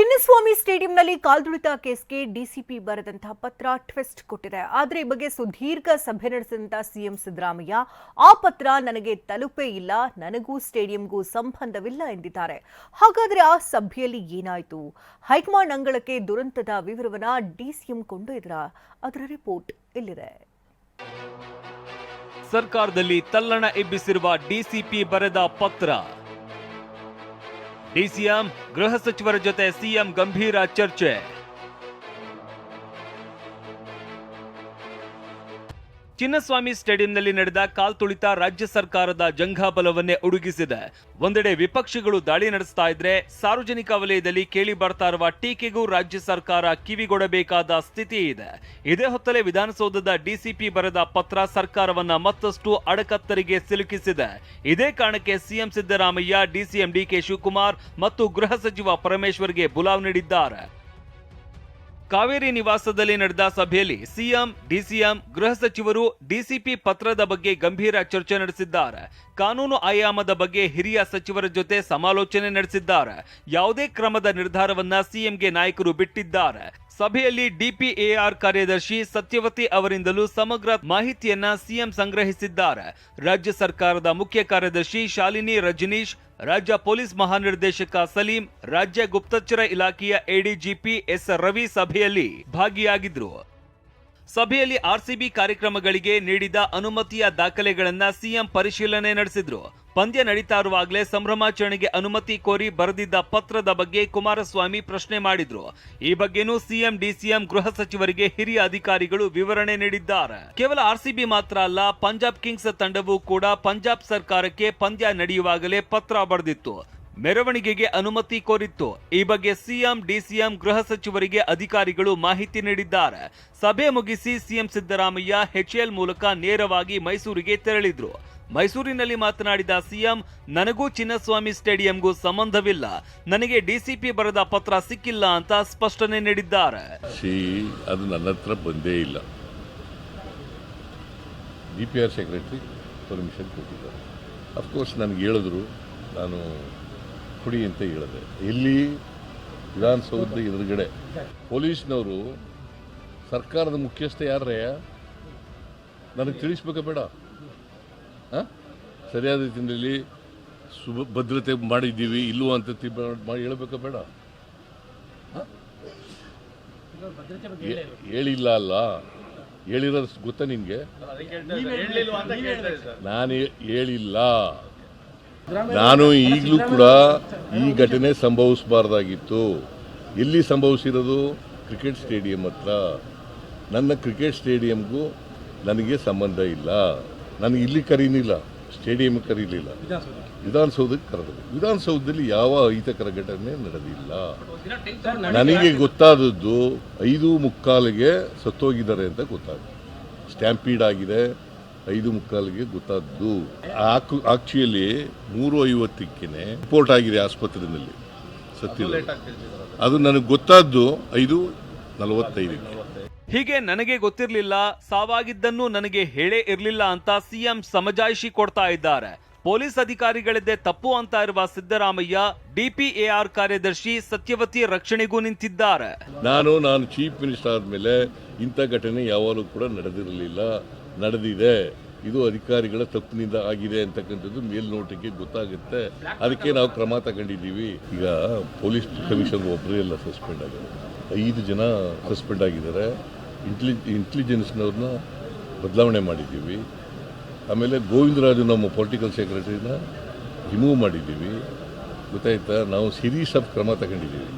Chinnaswamy ಸ್ಟೇಡಿಯಂನಲ್ಲಿ ಕಾಲ್ದುಳಿತ ಕೇಸ್ಗೆ DCP ಬರೆದಂತಹ ಪತ್ರ twist ಕೊಟ್ಟಿದೆ. ಆದರೆ ಈ ಬಗ್ಗೆ ಸುದೀರ್ಘ ಸಭೆ ನಡೆಸಿದಂತಹ ಸಿಎಂ ಸಿದ್ದರಾಮಯ್ಯ, ಆ ಪತ್ರ ನನಗೆ ತಲುಪೇ ಇಲ್ಲ, ನನಗೂ ಸ್ಟೇಡಿಯಂಗೂ ಸಂಬಂಧವಿಲ್ಲ ಎಂದಿದ್ದಾರೆ. ಹಾಗಾದ್ರೆ ಆ ಸಭೆಯಲ್ಲಿ ಏನಾಯಿತು? ಹೈಕಮಾಂಡ್ ಅಂಗಳಕ್ಕೆ ದುರಂತದ ವಿವರವನ್ನ ಡಿಸಿಎಂ ಕೊಂಡೊಯ್ದರ? ಅದರ ರಿಪೋರ್ಟ್ ಇಲ್ಲಿದೆ. ಸರ್ಕಾರದಲ್ಲಿ ತಲ್ಲಣ ಎಬ್ಬಿಸಿರುವ ಡಿಸಿಪಿ ಬರೆದ ಪತ್ರ ಡಿಸಿಎಂ ಗೃಹ ಸಚಿವರ ಜೊತೆ ಸಿಎಂ ಗಂಭೀರ ಚರ್ಚೆ ಚಿನ್ನಸ್ವಾಮಿ ಸ್ಟೇಡಿಯಂನಲ್ಲಿ ನಡೆದ ಕಾಲ್ತುಳಿತ ರಾಜ್ಯ ಸರ್ಕಾರದ ಜಂಘಾಬಲವನ್ನೇ ಉಡುಗಿಸಿದೆ. ಒಂದೆಡೆ ವಿಪಕ್ಷಗಳು ದಾಳಿ ನಡೆಸ್ತಾ ಇದ್ರೆ ಸಾರ್ವಜನಿಕ ವಲಯದಲ್ಲಿ ಕೇಳಿ ಬರ್ತಾ ಇರುವ ಟೀಕೆಗೂ ರಾಜ್ಯ ಸರ್ಕಾರ ಕಿವಿಗೊಡಬೇಕಾದ ಸ್ಥಿತಿ ಇದೆ. ಇದೇ ಹೊತ್ತಲೇ ವಿಧಾನಸೌಧದ ಡಿಸಿಪಿ ಬರೆದ ಪತ್ರ ಸರ್ಕಾರವನ್ನ ಮತ್ತಷ್ಟು ಅಡಕತ್ತರಿಗೆ ಸಿಲುಕಿಸಿದೆ. ಇದೇ ಕಾರಣಕ್ಕೆ CM Siddaramaiah, DCM DK Shivakumar ಮತ್ತು ಗೃಹ ಸಚಿವ ಪರಮೇಶ್ವರ್ಗೆ ಬುಲಾವ್ ನೀಡಿದ್ದಾರೆ. ಕಾವೇರಿ ನಿವಾಸದಲ್ಲಿ ನಡೆದ ಸಭೆಯಲ್ಲಿ ಸಿಎಂ, ಡಿಸಿಎಂ, ಗೃಹ ಸಚಿವರು, ಡಿಸಿಪಿ ಪತ್ರದ ಬಗ್ಗೆ ಗಂಭೀರ ಚರ್ಚೆ ನಡೆಸಿದ್ದಾರೆ. ಕಾನೂನು ಆಯಾಮದ ಬಗ್ಗೆ ಹಿರಿಯ ಸಚಿವರ ಜೊತೆ ಸಮಾಲೋಚನೆ ನಡೆಸಿದ್ದಾರೆ. ಯಾವುದೇ ಕ್ರಮದ ನಿರ್ಧಾರವನ್ನ ಸಿಎಂಗೆ ನಾಯಕರು ಬಿಟ್ಟಿದ್ದಾರೆ. ಸಭೆಯಲ್ಲಿ ಡಿಪಿಎಆರ್ ಕಾರ್ಯದರ್ಶಿ ಸತ್ಯವತಿ ಅವರಿಂದಲೂ ಸಮಗ್ರ ಮಾಹಿತಿಯನ್ನ ಸಿಎಂ ಸಂಗ್ರಹಿಸಿದ್ದಾರೆ. ರಾಜ್ಯ ಸರ್ಕಾರದ ಮುಖ್ಯ ಕಾರ್ಯದರ್ಶಿ ಶಾಲಿನಿ ರಜನೀಶ್ ರಾಜ್ಯ ಪೊಲೀಸ್ ಮಹಾನಿರ್ದೇಶಕ ಸಲೀಂ ರಾಜ್ಯ ಗುಪ್ತಚರ ಇಲಾಖೆಯ ಎಡಿಜಿಪಿ ಎಸ್ ರವಿ ಸಭೆಯಲ್ಲಿ ಭಾಗಿಯಾಗಿದ್ರು. ಸಭೆಯಲ್ಲಿ ಆರ್ಸಿಬಿ ಕಾರ್ಯಕ್ರಮಗಳಿಗೆ ನೀಡಿದ ಅನುಮತಿಯ ದಾಖಲೆಗಳನ್ನ ಸಿಎಂ ಪರಿಶೀಲನೆ ನಡೆಸಿದ್ರು. ಪಂದ್ಯ ನಡೀತಾ ಇರುವಾಗಲೇ ಸಂಭ್ರಮಾಚರಣೆಗೆ ಅನುಮತಿ ಕೋರಿ ಬರೆದಿದ್ದ ಪತ್ರದ ಬಗ್ಗೆ ಕುಮಾರಸ್ವಾಮಿ ಪ್ರಶ್ನೆ ಮಾಡಿದ್ರು. ಈ ಬಗ್ಗೆನೂ ಸಿಎಂ, ಡಿಸಿಎಂ, ಗೃಹ ಸಚಿವರಿಗೆ ಹಿರಿಯ ಅಧಿಕಾರಿಗಳು ವಿವರಣೆ ನೀಡಿದ್ದಾರೆ. ಕೇವಲ ಆರ್ಸಿಬಿ ಮಾತ್ರ ಅಲ್ಲ, ಪಂಜಾಬ್ ಕಿಂಗ್ಸ್ ತಂಡವೂ ಕೂಡ ಪಂಜಾಬ್ ಸರ್ಕಾರಕ್ಕೆ ಪಂದ್ಯ ನಡೆಯುವಾಗಲೇ ಪತ್ರ ಬರೆದಿತ್ತು. ಮೆರವಣಿಗೆಗೆ ಅನುಮತಿ ಕೋರಿತ್ತು. ಈ ಬಗ್ಗೆ ಸಿಎಂ, ಡಿಸಿಎಂ, ಗೃಹ ಸಚಿವರಿಗೆ ಅಧಿಕಾರಿಗಳು ಮಾಹಿತಿ ನೀಡಿದ್ದಾರೆ. ಸಭೆ ಮುಗಿಸಿ ಸಿಎಂ ಸಿದ್ದರಾಮಯ್ಯ ಹೆಚ್ಎಲ್ ಮೂಲಕ ನೇರವಾಗಿ ಮೈಸೂರಿಗೆ ತೆರಳಿದ್ರು. ಮೈಸೂರಿನಲ್ಲಿ ಮಾತನಾಡಿದ ಸಿಎಂ, ನನಗೂ ಚಿನ್ನಸ್ವಾಮಿ ಸ್ಟೇಡಿಯಂಗೂ ಸಂಬಂಧವಿಲ್ಲ. ನನಗೆ ಡಿಸಿಪಿ ಬರೆದ ಪತ್ರ ಸಿಕ್ಕಿಲ್ಲ ಅಂತ ಸ್ಪಷ್ಟನೆ ನೀಡಿದ್ದಾರೆ. ಅದು ನನ್ನ ಬಂದೇ ಇಲ್ಲ. D P R secretary permission ಕೊಟ್ಟಿದ್ದಾರೆ. ಅಫ್ಕೋರ್ಸ್ ನನಗೆ ಹೇಳಿದ್ರು. ನಾನು ಕೊಡಿ ಅಂತ ಹೇಳಿದೆ. ಇಲ್ಲಿ ವಿಧಾನಸೌಧದ ಎದುರುಗಡೆ ಪೊಲೀಸ್ನವರು ಸರ್ಕಾರದ ಮುಖ್ಯಸ್ಥ ಯಾರ್ರೆ? ನನಗೆ ತಿಳಿಸ್ಬೇಕ ಬೇಡ. ಹಾಂ? ಸರಿಯಾದ ರೀತಿಯಲ್ಲಿ ಸುಭ ಭದ್ರತೆ ಮಾಡಿದ್ದೀವಿ ಇಲ್ಲವೋ ಅಂತ ಮಾಡಿ ಹೇಳಬೇಕಾ ಬೇಡ. ಹೇ- ಹೇಳಿಲ್ಲ ಅಲ್ಲ. ಹೇಳಿರೋದು ಗೊತ್ತಾ ನಿಮಗೆ ನಾನು ಹೇಳಿಲ್ಲ. ನಾನು ಈಗಲೂ ಕೂಡ ಈ ಘಟನೆ ಸಂಭವಿಸಬಾರ್ದಾಗಿತ್ತು. ಎಲ್ಲಿ ಸಂಭವಿಸಿರೋದು? ಕ್ರಿಕೆಟ್ ಸ್ಟೇಡಿಯಂ ಹತ್ರ. ನನ್ನ ಕ್ರಿಕೆಟ್ ಸ್ಟೇಡಿಯಂಗೂ ನನಗೆ ಸಂಬಂಧ ಇಲ್ಲ. ನನಗೆ ಇಲ್ಲಿ ಕರೀನಿಲ್ಲ. ಸ್ಟೇಡಿಯಂ ಕರೀಲಿಲ್ಲ. ವಿಧಾನಸೌಧಕ್ಕೆ ಕರೆದರು ವಿಧಾನಸೌಧದಲ್ಲಿ ಯಾವ ಅಹಿತಕರ ಘಟನೆ ನಡೆದಿಲ್ಲ. ನನಗೆ ಗೊತ್ತಾದದ್ದು ಐದು ಮುಕ್ಕಾಲಿಗೆ ಸತ್ತೋಗಿದ್ದಾರೆ ಅಂತ ಗೊತ್ತಾಗುತ್ತೆ ಸ್ಟ್ಯಾಂಪೀಡ್ ಆಗಿದೆ. ಐದು ಮುಕ್ಕಾಲಿಗೆ ಗೊತ್ತಾದ್ದು. ಆಕ್ಚುಲಿ ಮೂರು ಐವತ್ತಕ್ಕೇನೆ ರಿಪೋರ್ಟ್ ಆಗಿದೆ ಆಸ್ಪತ್ರೆಯಲ್ಲಿ. ಸತ್ಯ ಅದು ನನಗೆ ಗೊತ್ತಾದ್ದು ಐದು ನಲವತ್ತೈದಕ್ಕೆ. ಹೀಗೆ ನನಗೆ ಗೊತ್ತಿರಲಿಲ್ಲ, ಸಾವಾಗಿದ್ದನ್ನು ನನಗೆ ಹೇಳೇ ಇರಲಿಲ್ಲ ಅಂತ ಸಿಎಂ ಸಮಜಾಯಿಷಿ ಕೊಡ್ತಾ ಇದ್ದಾರೆ. ಪೊಲೀಸ್ ಅಧಿಕಾರಿಗಳದ್ದೇ ತಪ್ಪು ಅಂತ ಇರುವ ಸಿದ್ದರಾಮಯ್ಯ ಡಿಪಿಎಆರ್ ಕಾರ್ಯದರ್ಶಿ ಸತ್ಯವತಿ ರಕ್ಷಣೆಗೂ ನಿಂತಿದ್ದಾರೆ. ನಾನು ನಾನು ಚೀಫ್ ಮಿನಿಸ್ಟರ್ ಆದಮೇಲೆ ಇಂಥ ಘಟನೆ ಯಾವಾಗಲೂ ಕೂಡ ನಡೆದಿರಲಿಲ್ಲ, ನಡೆದಿದೆ. ಇದು ಅಧಿಕಾರಿಗಳ ತಪ್ಪಿನಿಂದ ಆಗಿದೆ ಅಂತಕ್ಕಂಥದ್ದು ಮೇಲ್ನೋಟಕ್ಕೆ ಗೊತ್ತಾಗುತ್ತೆ. ಅದಕ್ಕೆ ನಾವು ಕ್ರಮ ತಗೊಂಡಿದ್ದೀವಿ. ಈಗ ಪೊಲೀಸ್ ಕಮಿಷನ್ ಒಬ್ಬರೇ ಎಲ್ಲ ಸಸ್ಪೆಂಡ್ ಆಗಿದೆ ಐದು ಜನ ಸಸ್ಪೆಂಡ್ ಆಗಿದ್ದಾರೆ. ಇಂಟೆಲಿ ಇಂಟೆಲಿಜೆನ್ಸ್ನವ್ರನ್ನ ಬದಲಾವಣೆ ಮಾಡಿದ್ದೀವಿ. ಆಮೇಲೆ ಗೋವಿಂದರಾಜು ನಮ್ಮ ಪೊಲಿಟಿಕಲ್ ಸೆಕ್ರೆಟರಿನ ರಿಮೂವ್ ಮಾಡಿದ್ದೀವಿ. ಗೊತ್ತಾಯ್ತಾ? ನಾವು ಸೀರೀಸ್ ಆಫ್ ಕ್ರಮ ತಗೊಂಡಿದ್ದೀವಿ.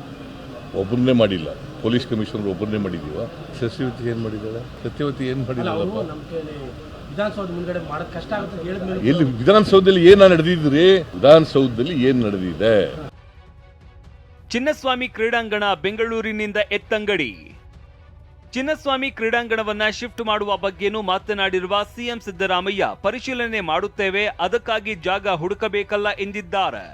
ಒಬ್ಬರನ್ನೇ ಮಾಡಿಲ್ಲ. ಪೊಲೀಸ್ ಕಮಿಷನರ್ ಒಬ್ಬರನ್ನೇ ಮಾಡಿದ್ದೀವ. ಸತ್ಯವತಿ ಏನು ಮಾಡಿದ್ದಾಳೆ? ಸತ್ಯವತಿ ಏನು ಮಾಡಿದ್ದಾಳಪ್ಪ? ಎಲ್ಲಿ ವಿಧಾನಸೌಧದಲ್ಲಿ ಏನು ನಡೆದಿದ್ರಿ? ವಿಧಾನಸೌಧದಲ್ಲಿ ಏನು ನಡೆದಿದೆ? ಚಿನ್ನಸ್ವಾಮಿ ಕ್ರೀಡಾಂಗಣ ಬೆಂಗಳೂರಿನಿಂದ ಎತ್ತಂಗಡಿ. ಚಿನ್ನಸ್ವಾಮಿ ಕ್ರೀಡಾಂಗಣವನ್ನ ಶಿಫ್ಟ್ ಮಾಡುವ ಬಗ್ಗೆನೂ ಮಾತನಾಡಿರುವ ಸಿಎಂ ಸಿದ್ದರಾಮಯ್ಯ ಪರಿಶೀಲನೆ ಮಾಡುತ್ತೇವೆ ಅದಕ್ಕಾಗಿ ಜಾಗ ಹುಡುಕಬೇಕಲ್ಲ ಎಂದಿದ್ದಾರೆ.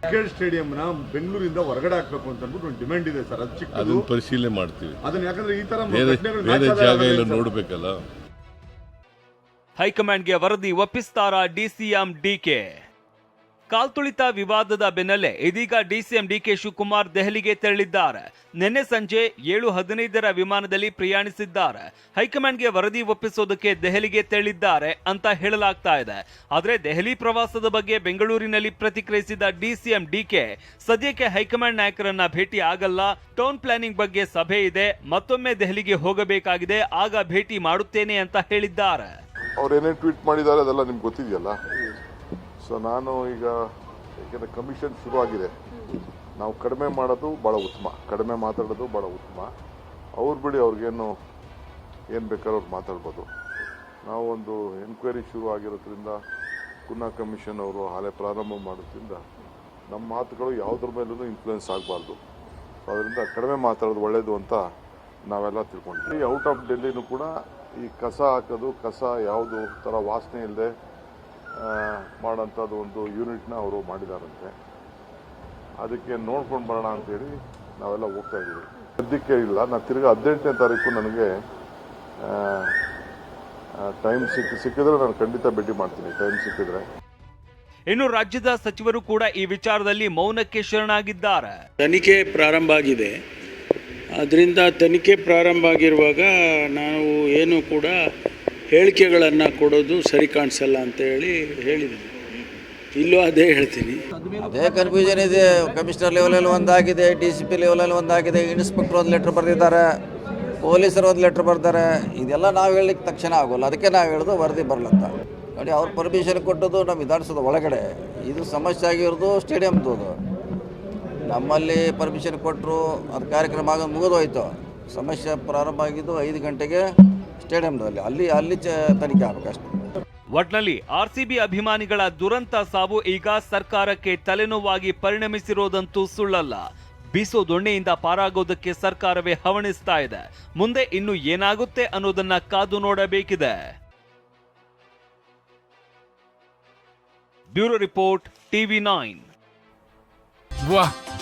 ಕ್ರಿಕೆಟ್ ಸ್ಟೇಡಿಯಂನ ಬೆಂಗಳೂರಿಂದ ಹೊರಗಡೆ ಹಾಕಬೇಕು ಅಂತ ಅಂದ್ಬಿಟ್ಟು ಒಂದು ಡಿಮ್ಯಾಂಡ್ ಇದೆ ಸರ್. ಅದು ಚಿಕ್ಕದು. ಅದನ್ನ ಪರಿಶೀಲನೆ ಮಾಡ್ತೀವಿ. ಅದನ್ನ ಯಾಕಂದ್ರೆ ಈ ತರ ಬೇರೆ ಘಟನೆಗಳು ಬೇರೆ match ಜಾಗ ಎಲ್ಲ. ನೋಡ್ಬೇಕಲ್ಲ. ಹೈಕಮಾಂಡ್ಗೆ ವರದಿ ಒಪ್ಪಿಸ್ತಾರಾ ಡಿಸಿಎಂ ಡಿಕೆ ಕಾಲ್ತುಳಿತ ವಿವಾದದ ಬೆನ್ನಲ್ಲೇ ಇದೀಗ ಡಿಸಿಎಂ ಡಿಕೆ ಶಿವಕುಮಾರ್ ದೆಹಲಿಗೆ ತೆರಳಿದ್ದಾರೆ. ನಿನ್ನೆ ಸಂಜೆ ಏಳು ಹದಿನೈದರ ವಿಮಾನದಲ್ಲಿ ಪ್ರಯಾಣಿಸಿದ್ದಾರೆ. ಹೈಕಮಾಂಡ್ಗೆ ವರದಿ ಒಪ್ಪಿಸೋದಕ್ಕೆ ದೆಹಲಿಗೆ ತೆರಳಿದ್ದಾರೆ ಅಂತ ಹೇಳಲಾಗ್ತಾ ಇದೆ. ಆದರೆ ದೆಹಲಿ ಪ್ರವಾಸದ ಬಗ್ಗೆ ಬೆಂಗಳೂರಿನಲ್ಲಿ ಪ್ರತಿಕ್ರಿಯಿಸಿದ ಡಿಸಿಎಂ ಡಿಕೆ, ಸದ್ಯಕ್ಕೆ ಹೈಕಮಾಂಡ್ ನಾಯಕರನ್ನ ಭೇಟಿ ಆಗಲ್ಲ, ಟೌನ್ ಪ್ಲಾನಿಂಗ್ ಬಗ್ಗೆ ಸಭೆ ಇದೆ, ಮತ್ತೊಮ್ಮೆ ದೆಹಲಿಗೆ ಹೋಗಬೇಕಾಗಿದೆ, ಆಗ ಭೇಟಿ ಮಾಡುತ್ತೇನೆ ಅಂತ ಹೇಳಿದ್ದಾರೆ. ಅವ್ರು ಏನೇನು ಟ್ವೀಟ್ ಮಾಡಿದ್ದಾರೆ ಅದೆಲ್ಲ ನಿಮ್ಗೆ ಗೊತ್ತಿದೆಯಲ್ಲ? ಸೊ ನಾನು ಈಗ ಯಾಕೆಂದರೆ ಕಮಿಷನ್ ಶುರುವಾಗಿದೆ. ನಾವು ಕಡಿಮೆ ಮಾಡೋದು ಭಾಳ ಉತ್ತಮ. ಕಡಿಮೆ ಮಾತಾಡೋದು ಭಾಳ ಉತ್ತಮ. ಅವ್ರು ಬಿಡಿ ಅವ್ರಿಗೇನು ಏನು ಬೇಕಾದ್ರೂ ಅವ್ರು ಮಾತಾಡ್ಬೋದು. ನಾವು ಒಂದು ಎನ್ಕ್ವೈರಿ ಶುರು ಆಗಿರೋದ್ರಿಂದ ಕುನ್ನಾ ಕಮಿಷನ್ ಅವರು ಹಾಲೆ ಪ್ರಾರಂಭ ಮಾಡೋದ್ರಿಂದ ನಮ್ಮ ಮಾತುಗಳು ಯಾವುದ್ರ ಮೇಲೂ ಇನ್ಫ್ಲೂಯೆನ್ಸ್ ಆಗಬಾರ್ದು. ಅದರಿಂದ ಕಡಿಮೆ ಮಾತಾಡೋದು ಒಳ್ಳೆಯದು ಅಂತ ನಾವೆಲ್ಲ ತಿಳ್ಕೊಂಡ್ವಿ ಔಟ್ ಆಫ್ ಡೆಲ್ಲಿನೂ ಕೂಡ ಈ ಕಸ ಹಾಕೋದು, ಕಸ ಯಾವುದು ಥರ ವಾಸನೆ ಇಲ್ಲದೆ ಮಾಡೋಂಥದ್ದು ಒಂದು ಯೂನಿಟ್ನ ಅವರು ಮಾಡಿದಾರಂತೆ. ಅದಕ್ಕೆ ನೋಡ್ಕೊಂಡು ಬರೋಣ ಅಂತೇಳಿ ನಾವೆಲ್ಲ ಹೋಗ್ತಾ ಇದ್ದೀವಿ. ಸದ್ಯಕ್ಕೆ ಇಲ್ಲ ನಾನು ತಿರ್ಗಿ ಹದಿನೆಂಟನೇ ತಾರೀಕು ನನಗೆ ಟೈಮ್ ಸಿಕ್ಕ ಸಿಕ್ಕಿದ್ರೆ ನಾನು ಖಂಡಿತ ಭೇಟಿ ಮಾಡ್ತೀನಿ ಟೈಮ್ ಸಿಕ್ಕಿದ್ರೆ. ಇನ್ನು ರಾಜ್ಯದ ಸಚಿವರು ಕೂಡ ಈ ವಿಚಾರದಲ್ಲಿ ಮೌನಕ್ಕೆ ಶರಣಾಗಿದ್ದಾರೆ. ತನಿಖೆ ಪ್ರಾರಂಭ ಆಗಿದೆ. ಅದರಿಂದ ತನಿಖೆ ಪ್ರಾರಂಭ ಆಗಿರುವಾಗ ನಾವು ಏನು ಕೂಡ ಹೇಳಿಕೆಗಳನ್ನು ಕೊಡೋದು ಸರಿ ಕಾಣಿಸಲ್ಲ ಅಂತ ಹೇಳಿ ಹೇಳಿದ್ದೀನಿ. ಇಲ್ಲೂ ಅದೇ ಹೇಳ್ತೀನಿ. ಅದೇ ಕನ್ಫ್ಯೂಷನ್ ಇದೆ. ಕಮಿಷನರ್ ಲೆವೆಲಲ್ಲಿ ಒಂದಾಗಿದೆ ಡಿ ಸಿ ಪಿ ಲೆವೆಲಲ್ಲಿ ಒಂದಾಗಿದೆ. ಇನ್ಸ್ಪೆಕ್ಟರ್ ಒಂದು ಲೆಟ್ರ್ ಬರೆದಿದ್ದಾರೆ ಪೊಲೀಸರು ಒಂದು ಲೆಟ್ರ್ ಬರ್ತಾರೆ ಇದೆಲ್ಲ ನಾವು ಹೇಳಲಿಕ್ಕೆ ತಕ್ಷಣ ಆಗೋಲ್ಲ. ಅದಕ್ಕೆ ನಾವು ಹೇಳೋದು ವರದಿ ಬರಲಂತ. ನೋಡಿ, ಅವ್ರು ಪರ್ಮಿಷನ್ ಕೊಟ್ಟದ್ದು ನಮ್ಮ ವಿಧಾನಸೌಧ ಒಳಗಡೆ. ಇದು ಸಮಸ್ಯೆ ಆಗಿರೋದು ಸ್ಟೇಡಿಯಮ್ದು ನಮ್ಮಲ್ಲಿ ಪರ್ಮಿಷನ್ ಕೊಟ್ಟರು ಅದು ಕಾರ್ಯಕ್ರಮ ಆಗೋದು ಮುಗಿದೋಯ್ತು. ಸಮಸ್ಯೆ ಪ್ರಾರಂಭ ಆಗಿದ್ದು ಐದು ಗಂಟೆಗೆ ಸ್ಟೇಡಿಯಮ್ದಲ್ಲಿ ಅಲ್ಲಿ ಅಲ್ಲಿ ಚ ತನಿಖೆ ಆಗಬೇಕಷ್ಟೆ. ಒಟ್ನಲ್ಲಿ ಆರ್ಸಿಬಿ ಅಭಿಮಾನಿಗಳ ದುರಂತ ಸಾವು ಈಗ ಸರ್ಕಾರಕ್ಕೆ ತಲೆನೋವಾಗಿ ಪರಿಣಮಿಸಿರೋದಂತೂ ಸುಳ್ಳಲ್ಲ. ಬೀಸೋ ದೊಣ್ಣೆಯಿಂದ ಪಾರಾಗೋದಕ್ಕೆ ಸರ್ಕಾರವೇ ಹವಣಿಸ್ತಾ ಇದೆ. ಮುಂದೆ ಇನ್ನು ಏನಾಗುತ್ತೆ ಅನ್ನೋದನ್ನ ಕಾದು ನೋಡಬೇಕಿದೆ. Bureau report TV nine.